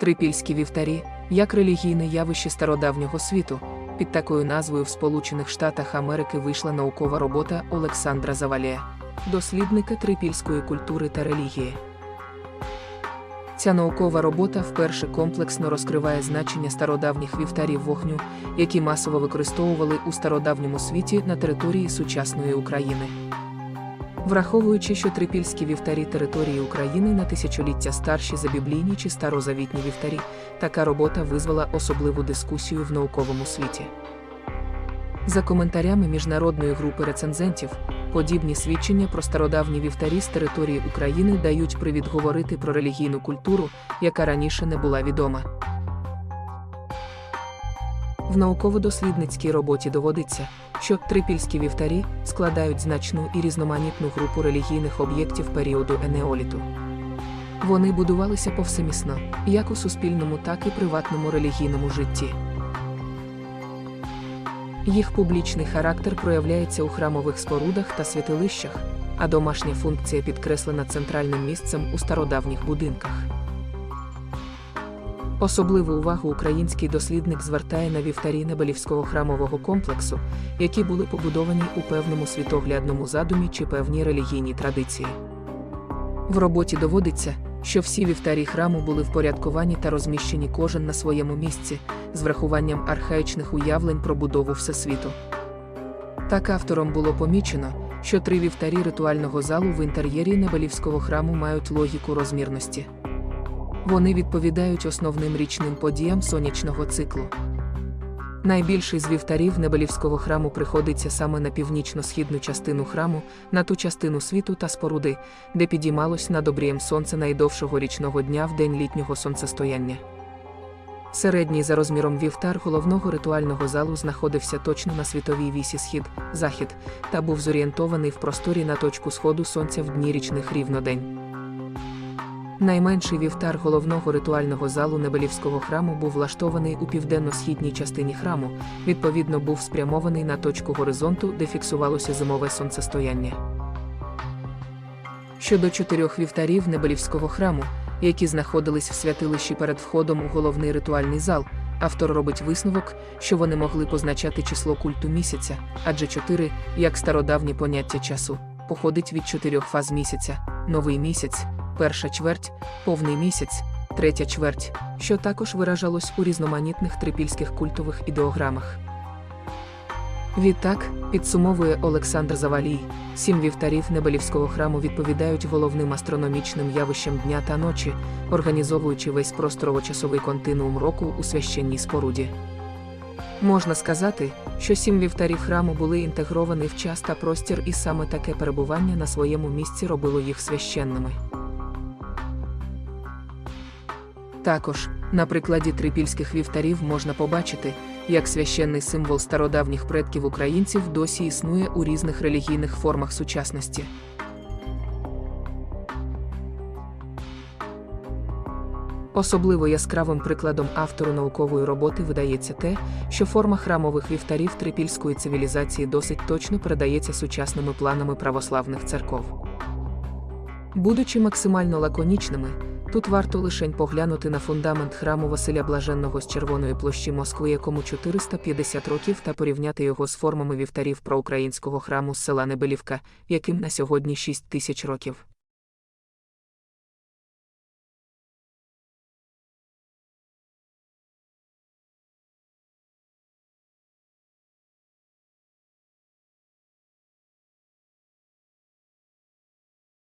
Трипільські вівтарі як релігійне явище стародавнього світу. Під такою назвою в Сполучених Штатах Америки вийшла наукова робота Олександра Завалія, дослідника трипільської культури та релігії. Ця наукова робота вперше комплексно розкриває значення стародавніх вівтарів вогню, які масово використовували у стародавньому світі на території сучасної України. Враховуючи, що трипільські вівтарі території України на тисячоліття старші за біблійні чи старозавітні вівтарі, така робота визвала особливу дискусію в науковому світі. За коментарями міжнародної групи рецензентів, подібні свідчення про стародавні вівтарі з території України дають привід говорити про релігійну культуру, яка раніше не була відома. В науково-дослідницькій роботі доводиться, що трипільські вівтарі складають значну і різноманітну групу релігійних об'єктів періоду енеоліту. Вони будувалися повсемісно, як у суспільному, так і приватному релігійному житті. Їх публічний характер проявляється у храмових спорудах та святилищах, а домашня функція підкреслена центральним місцем у стародавніх будинках. Особливу увагу український дослідник звертає на вівтарі Небелівського храмового комплексу, які були побудовані у певному світоглядному задумі чи певній релігійній традиції. В роботі доводиться, що всі вівтарі храму були впорядковані та розміщені кожен на своєму місці, з врахуванням архаїчних уявлень про будову Всесвіту. Так автором було помічено, що три вівтарі ритуального залу в інтер'єрі Небелівського храму мають логіку розмірності. Вони відповідають основним річним подіям сонячного циклу. Найбільший з вівтарів Небелівського храму приходиться саме на північно-східну частину храму, на ту частину світу та споруди, де підіймалось над обрієм сонце найдовшого річного дня в день літнього сонцестояння. Середній за розміром вівтар головного ритуального залу знаходився точно на світовій вісі схід-захід та був зорієнтований в просторі на точку сходу сонця в дні річних рівнодень. Найменший вівтар головного ритуального залу Небелівського храму був влаштований у південно-східній частині храму, відповідно, був спрямований на точку горизонту, де фіксувалося зимове сонцестояння. Щодо чотирьох вівтарів Небелівського храму, які знаходились в святилищі перед входом у головний ритуальний зал, автор робить висновок, що вони могли позначати число культу місяця, адже чотири, як стародавнє поняття часу, походить від чотирьох фаз місяця: новий місяць, перша чверть, повний місяць, третя чверть, що також виражалось у різноманітних трипільських культових ідеограмах. Відтак, підсумовує Олександр Завалій, сім вівтарів Небелівського храму відповідають головним астрономічним явищам дня та ночі, організовуючи весь просторово-часовий континуум року у священній споруді. Можна сказати, що сім вівтарів храму були інтегровані в час та простір, і саме таке перебування на своєму місці робило їх священними. Також, на прикладі трипільських вівтарів можна побачити, як священний символ стародавніх предків українців досі існує у різних релігійних формах сучасності. Особливо яскравим прикладом автору наукової роботи видається те, що форма храмових вівтарів трипільської цивілізації досить точно передається сучасними планами православних церков. Будучи максимально лаконічними, тут варто лишень поглянути на фундамент храму Василя Блаженного з Червоної площі Москви, якому 450 років, та порівняти його з формами вівтарів проукраїнського храму з села Небелівка, яким на сьогодні 6 тисяч років.